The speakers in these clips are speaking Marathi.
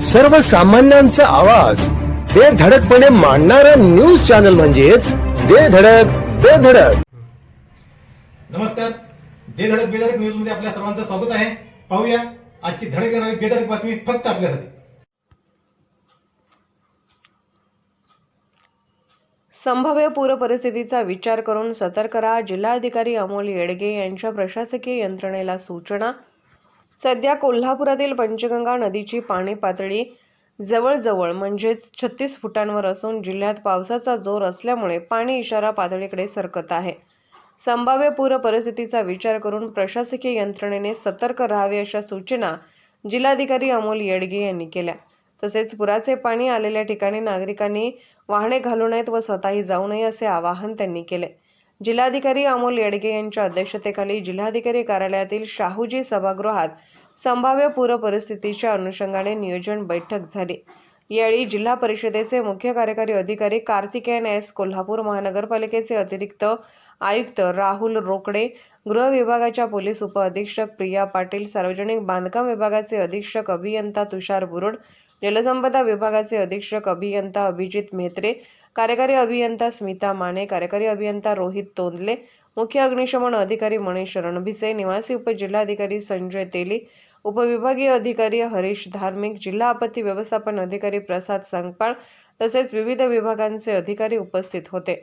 सर्वसामान्यांचा आवाज. बेधडकपणे मांडणारा न्यूज चॅनल म्हणजेच बेधडक बेधडक नमस्कार. दे धडक बेधडक न्यूजमध्ये आपल्या सर्वांचं स्वागत आहे. पाहूया आजची धडक देणारी बेधडक बातमी फक्त आपल्यासाठी. संभाव्य पूर परिस्थितीचा विचार करून सतर्क राहा. जिल्हाधिकारी अमोल येडगे यांच्या प्रशासकीय यंत्रणेला सूचना सध्या कोल्हापुरातील पंचगंगा नदीची पाणी पातळी जवळजवळ म्हणजेच छत्तीस फुटांवर असून जिल्ह्यात पावसाचा जोर असल्यामुळे पाणी इशारा पातळीकडे सरकत आहे. संभाव्य पूर परिस्थितीचा विचार करून प्रशासकीय यंत्रणेने सतर्क राहावे अशा सूचना जिल्हाधिकारी अमोल येडगे यांनी केल्या. तसेच पुराचे पाणी आलेल्या ठिकाणी नागरिकांनी वाहने घालू नयेत व स्वतःही जाऊ नये असे आवाहन त्यांनी केले. जिल्हाधिकारी अमोल येडगे यांच्या अध्यक्षतेखाली जिल्हाधिकारी कार्यालयातील शाहूजी सभागृहात संभाव्य पूर परिस्थितीच्या अनुषंगाने नियोजन बैठक झाली. यावेळी जिल्हा परिषदेचे मुख्य कार्यकारी अधिकारी कार्तिकेयन एस कोल्हापूर महानगरपालिकेचे अतिरिक्त आयुक्त राहुल रोकडे गृह विभागाच्या पोलीस उपअधीक्षक प्रिया पाटील सार्वजनिक बांधकाम विभागाचे अधीक्षक अभियंता तुषार बुरुड जलसंपदा विभागाचे अधीक्षक अभियंता अभिजित म्हेत्रे कार्यकारी अभियंता स्मिता माने कार्यकारी अभियंता रोहित तोंदले मुख्य अग्निशमन अधिकारी मनीष रणभिसे निवासी उपजिल्हाधिकारी संजय तेली उपविभागीय अधिकारी हरीश धार्मिक जिल्हा आपत्ती व्यवस्थापन अधिकारी प्रसाद संगपाळ तसेच विविध विभागांचे अधिकारी उपस्थित होते.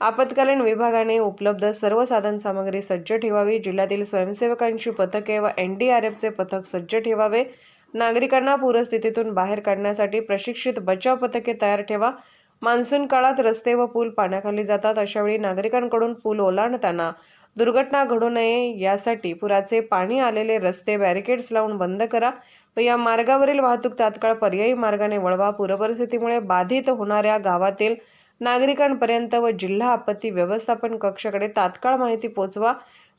आपत्कालीन विभागाने उपलब्ध सर्व साधन सामग्री सज्ज ठेवावी जिल्ह्यातील स्वयंसेवकांची पथके व एन डी आर एफचे पथक सज्ज ठेवावे नागरिकांना पूरस्थितीतून बाहेर काढण्यासाठी प्रशिक्षित बचाव पथके तयार ठेवा. मान्सून काळात रस्ते व पूल पाण्याखाली जातात. अशावेळी नागरिकांकडून पूल ओलांडताना दुर्घटना घडू नये. यासाठी पुराचे पाणी आलेले रस्ते बॅरिकेड्स लावून बंद करा व या मार्गावरील वाहतूक तात्काळ पर्यायी मार्गाने वळवा. पूरपरिस्थितीमुळे बाधित होणाऱ्या गावातील नागरिकांपर्यंत व जिल्हा आपत्ती व्यवस्थापन कक्षाकडे तात्काळ माहिती पोहोचवा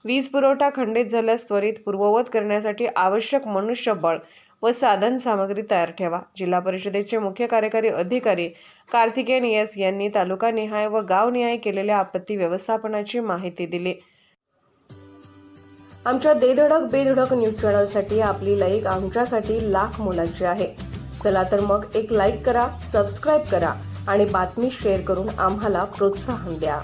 वीज पुरवठा खंडित झाल्यास त्वरित पूर्ववत करण्यासाठी आवश्यक मनुष्यबळ व साधन सामग्री तयार ठेवा. जिल्हा परिषदेचे मुख्य कार्यकारी अधिकारी कार्तिकेयन एस यांनी तालुकानिहाय व गावनिहाय केलेल्या आपत्ती व्यवस्थापनाची माहिती दिली. आमच्या देधडक बेधडक न्यूज चॅनलसाठी आपली लाईक आमच्यासाठी लाख मोलाची आहे. चला तर मग एक लाईक करा सबस्क्राईब करा आणि बातमी शेअर करून आम्हाला प्रोत्साहन द्या.